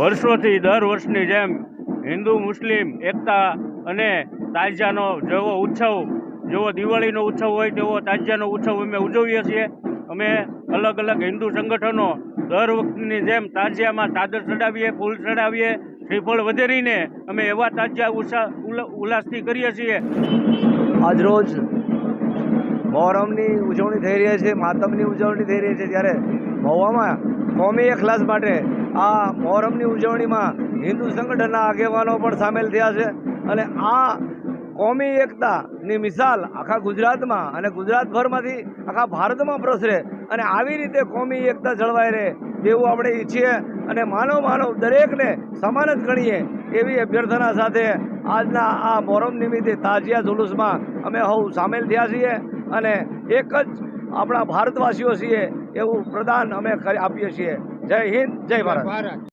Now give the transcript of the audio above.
વર્ષોથી દર વર્ષની જેમ હિન્દુ, મુસ્લિમ, એકતા અને તાજિયાનો જેવો ઉત્સવ, જેવો દિવાળીનો ઉત્સવ હોય તેવો તાજિયાનો ઉત્સવ અમે ઉજવીએ છીએ. અમે અલગ અલગ હિન્દુ સંગઠનો દર વખતની જેમ તાજિયામાં ચાદર ચડાવીએ, ફૂલ ચડાવીએ, શ્રીફળ વધેરીને અમે એવા તાજિયા ઉત્સાહ ઉલ્લા- ઉલ્લાસથી કરીએ છીએ. આજરોજ મોહરમની ઉજવણી થઈ રહી છે, માતમની ઉજવણી થઈ રહી છે, ત્યારે મહુવામાં કોમી એખલાસ માટે આ મોહરમની ઉજવણીમાં હિન્દુ સંગઠનના આગેવાનો પણ સામેલ થયા છે અને આ કોમી એકતાની મિસાલ આખા ગુજરાતમાં અને ગુજરાતભરમાંથી આખા ભારતમાં પ્રસરે અને આવી રીતે કોમી એકતા જળવાઈ રહે તેવું આપણે ઈચ્છીએ અને માનવ માનવ દરેકને સમાન જ ગણીએ એવી અભ્યર્થના સાથે આજના આ મોહરમ નિમિત્તે તાજિયા જુલુસમાં અમે સૌ સામેલ થયા છીએ અને એક જ આપણા ભારતવાસીઓ છીએ એવું પ્રદાન અમે આપીએ છીએ. જય હિન્દ જય ભારત.